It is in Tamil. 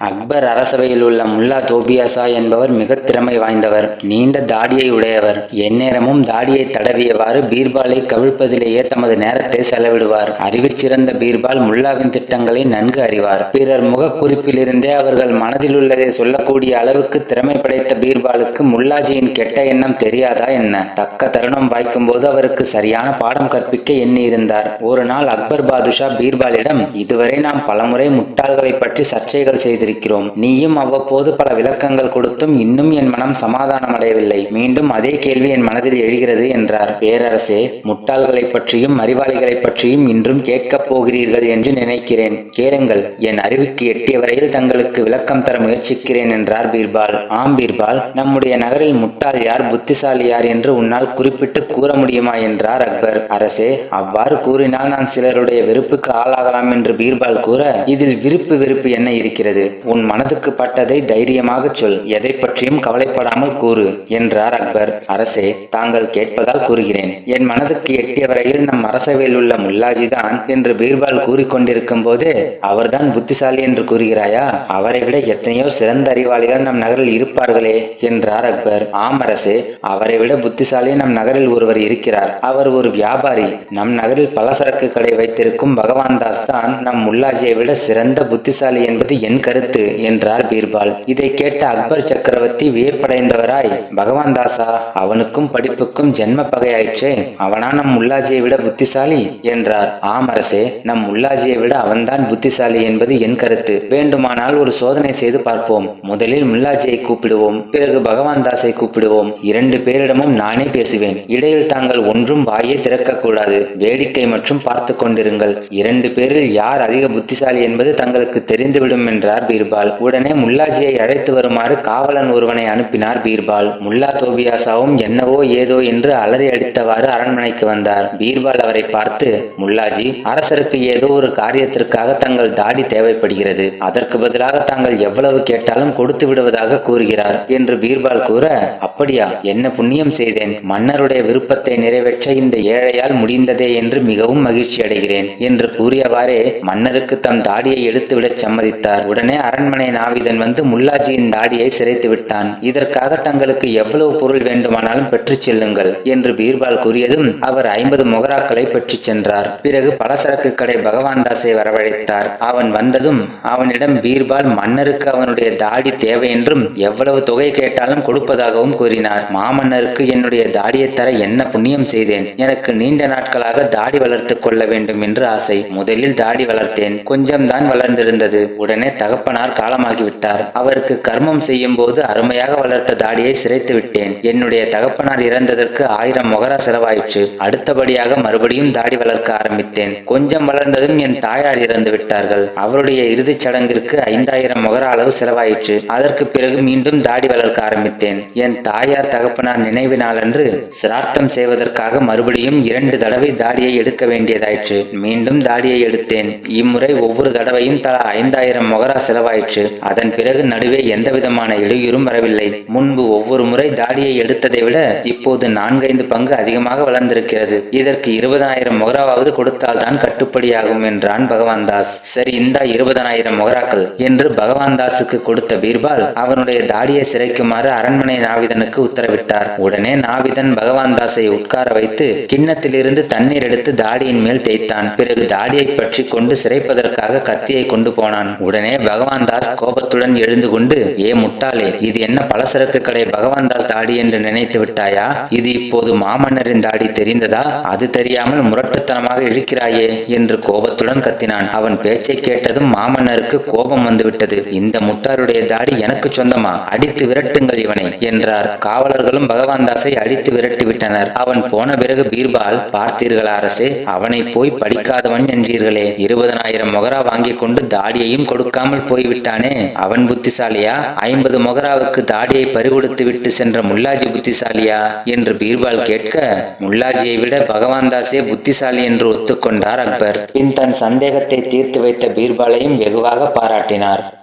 அக்பர் அரசவையில் உள்ள முல்லா தோபியாசா என்பவர் மிகத் திறமை வாய்ந்தவர் நீண்ட தாடியை உடையவர். எந்நேரமும் தாடியை தடவியவாறு பீர்பாலை கவிழ்ப்பதிலேயே தமது நேரத்தை செலவிடுவார். அறிவிச்சிறந்த பீர்பால் முல்லாவின் திட்டங்களை நன்கு அறிவார். பிறர் முகக்குறிப்பிலிருந்தே அவர்கள் மனதில் உள்ளதை சொல்லக்கூடிய அளவுக்கு திறமை படைத்த பீர்பாலுக்கு முல்லாஜியின் கெட்ட எண்ணம் தெரியாதா என்ன? தக்க தருணம் வாய்க்கும் போது அவருக்கு சரியான பாடம் கற்பிக்க எண்ணியிருந்தார். ஒரு நாள் அக்பர் பாதுஷா பீர்பாலிடம் இதுவரை நாம் பலமுறை முட்டாள்களை பற்றி சர்ச்சைகள் செய்து செய்திருக்கிறோம் நீயும் அவ்வப்போது பல விளக்கங்கள் கொடுத்தும் இன்னும் என் மனம் சமாதானம் அடையவில்லை மீண்டும் அதே கேள்வி என் மனதில் எழுகிறது என்றார். பேரரசே முட்டாள்களை பற்றியும் அறிவாளிகளை பற்றியும் இன்றும் கேட்கப் போகிறீர்கள் என்று நினைக்கிறேன். கேளுங்கள் என் அறிவுக்கு எட்டிய வரையில் தங்களுக்கு விளக்கம் தர முயற்சிக்கிறேன் என்றார் பீர்பால். ஆம் பீர்பால் நம்முடைய நகரில் முட்டாள் யார் புத்திசாலி யார் என்று உன்னால் குறிப்பிட்டு கூற முடியுமா என்றார் அக்பர். அரசே அவ்வாறு கூறினால் நான் சிலருடைய வெறுப்புக்கு ஆளாகலாம் என்று பீர்பால் கூற இதில் விருப்பு வெறுப்பு என்ன இருக்கிறது? உன் மனதுக்கு பட்டதை தைரியமாக சொல் எதை பற்றியும் கவலைப்படாமல் கூறு என்றார் அக்பர். அரசே தாங்கள் கேட்பதால் கூறுகிறேன். என் மனதுக்கு எட்டிய வரையில் நம் அரசவையில் உள்ள முல்லாஜி தான் என்று பீர்பால் கூறிக்கொண்டிருக்கும் போது அவர்தான் புத்திசாலி என்று கூறுகிறாயா? அவரை விட எத்தனையோ சிறந்த அறிவாளிகள் நம் நகரில் இருப்பார்களே என்றார் அக்பர். ஆம் அரசே அவரை விட புத்திசாலி நம் நகரில் ஒருவர் இருக்கிறார். அவர் ஒரு வியாபாரி. நம் நகரில் பலசரக்கு கடை வைத்திருக்கும் பகவான் தாஸ் தான் நம் முல்லாஜியை விட சிறந்த புத்திசாலி என்பது என் கருத்து. என்றார் பீர்பால். இதை கேட்ட அக்பர் சக்கரவர்த்தி வியப்படைந்தவராய் பகவான் தாசா அவனுக்கும் படிப்புக்கும் ஜென்ம பகையாயிற்றே அவனா நம் முல்லாஜியை விட புத்திசாலி? என்றார். ஆமரசே நம் முல்லாஜியை விட அவன்தான் புத்திசாலி என்பது என் கருத்து. வேண்டுமானால் ஒரு சோதனை செய்து பார்ப்போம். முதலில் முல்லாஜியை கூப்பிடுவோம் பிறகு பகவான் தாஸை கூப்பிடுவோம். இரண்டு பேரிடமும் நானே பேசுவேன். இடையில் தாங்கள் ஒன்றும் வாயை திறக்கக்கூடாது. வேடிக்கை மற்றும் பார்த்து கொண்டிருங்கள். இரண்டு பேரில் யார் அதிக புத்திசாலி என்பது தங்களுக்கு தெரிந்துவிடும் என்றார் பீர்பால். உடனே முல்லாஜியை அழைத்து வருமாறு காவலன் ஒருவனை அனுப்பினார் பீர்பால். முல்லா தோபியாசாவும் என்னவோ ஏதோ என்று அலறி அடித்தவாறு அரண்மனைக்கு வந்தார். பீர்பால் அவரை பார்த்து முல்லாஜி அரசருக்கு ஏதோ ஒரு காரியத்திற்காக தங்கள் தாடி தேவைப்படுகிறது. அதற்கு பதிலாக தாங்கள் எவ்வளவு கேட்டாலும் கொடுத்து விடுவதாக கூறுகிறார். என்று பீர்பால் கூற அப்படியா என்ன புண்ணியம் செய்தேன். மன்னருடைய விருப்பத்தை நிறைவேற்ற இந்த ஏழையால் முடிந்ததே என்று மிகவும் மகிழ்ச்சி அடைகிறேன் என்று கூறியவாறே மன்னருக்கு தம் தாடியை எடுத்துவிடச் சம்மதித்தார். உடனே அரண்மனை நாவிதன் வந்து முல்லாஜியின் தாடியை சிரைத்து விட்டான். இதற்காக தங்களுக்கு எவ்வளவு பொருள் வேண்டுமானாலும் பெற்றுச் செல்லுங்கள் என்று பீர்பால் கூறியதும் அவர் ஐம்பது மொகராக்களை பெற்றுச் சென்றார். பிறகு பலசரக்கு கடை பகவான் தாஸை வரவழைத்தார். அவன் வந்ததும் அவனிடம் பீர்பால் மன்னருக்கு அவனுடைய தாடி தேவை என்றும் எவ்வளவு தொகை கேட்டாலும் கொடுப்பதாகவும் கூறினார். மாமன்னருக்கு என்னுடைய தாடியை தர என்ன புண்ணியம் செய்தேன்? எனக்கு நீண்ட நாட்களாக தாடி வளர்த்துக் கொள்ள வேண்டும் என்று ஆசை. முதலில் தாடி வளர்த்தேன். கொஞ்சம்தான் வளர்ந்திருந்தது. உடனே தகப்ப தகப்பனார் காலமாகிவிட்டார். அவருக்கு கர்மம் செய்யும் போது அருமையாக வளர்த்த தாடியை சிரைத்து விட்டேன். என்னுடைய தகப்பனார் இறந்ததற்கு ஆயிரம் மொகரா செலவாயிற்று. அடுத்தபடியாக மறுபடியும் தாடி வளர்க்க ஆரம்பித்தேன். கொஞ்சம் வளர்ந்ததும் என் தாயார் இறந்து விட்டார்கள். அவருடைய இறுதிச் சடங்கிற்கு ஐந்தாயிரம் மொகரா அளவு செலவாயிற்று. அதற்கு பிறகு மீண்டும் தாடி வளர்க்க ஆரம்பித்தேன். என் தாயார் தகப்பனார் நினைவினாலன்று சிரார்த்தம் செய்வதற்காக மறுபடியும் இரண்டு தடவை தாடியை எடுக்க வேண்டியதாயிற்று. மீண்டும் தாடியை எடுத்தேன். இம்முறை ஒவ்வொரு தடவையும் தலா ஐந்தாயிரம் மொகரா செலவு செலவாயிற்று. அதன் பிறகு நடுவே எந்த விதமான இடையூறும் வரவில்லை. முன்பு ஒவ்வொரு முறை தாடியை எடுத்ததை விட இப்போது நான்கைந்து பங்கு அதிகமாக வளர்ந்திருக்கிறது. இதற்கு இருபதாயிரம் மொகராவாவது கொடுத்தால்தான் கட்டுப்படியாகும் என்றான் பகவான் தாஸ் சரி இந்தா இருபதனாயிரம் மொகராக்கள் என்று பகவான் தாஸுக்கு கொடுத்த பீர்பால் அவனுடைய தாடியை சிறைக்குமாறு அரண்மனை நாவிதனுக்கு உத்தரவிட்டார். உடனே நாவிதன் பகவான் தாஸை உட்கார வைத்து கிண்ணத்திலிருந்து தண்ணீர் எடுத்து தாடியின் மேல் தேய்த்தான். பிறகு தாடியை பற்றி கொண்டு சிறைப்பதற்காக கத்தியை கொண்டு போனான். உடனே பகவான் தாஸ் கோபத்துடன் எழுந்து கொண்டு ஏ முட்டாளே இது என்ன பலசரக்கு கடை பகவான் தாஸ் தாடி என்று நினைத்து விட்டாயா? இது இப்போது மாமன்னரின் தாடி தெரிந்ததா? அது தெரியாமல் முரட்டுத்தனமாக இழுக்கிறாயே என்று கோபத்துடன் கத்தினான். அவன் பேச்சை கேட்டதும் மாமன்னருக்கு கோபம் வந்துவிட்டது. இந்த முட்டாருடைய தாடி எனக்கு சொந்தமா? அடித்து விரட்டுங்கள் இவனை என்றார். காவலர்களும் பகவான் தாஸை அடித்து விரட்டி விட்டனர். அவன் போன பிறகு பீர்பால் பார்த்தீர்களா அரசே அவனை போய் படிக்காதவன் என்றீர்களே. இருபதனாயிரம் மொகரா வாங்கிக் கொண்டு தாடியையும் கொடுக்காமல் போய் போய்விட்டானே? அவன் புத்திசாலியா? ஐம்பது மொகராவுக்கு தாடியை பறிகொடுத்து விட்டு சென்ற முல்லாஜி புத்திசாலியா? என்று பீர்பால் கேட்க முல்லாஜியை விட பகவான் தாஸே புத்திசாலி என்று ஒத்துக்கொண்டார் அக்பர். பின் தன் சந்தேகத்தை தீர்த்து வைத்த பீர்பாலையும் வெகுவாக பாராட்டினார்.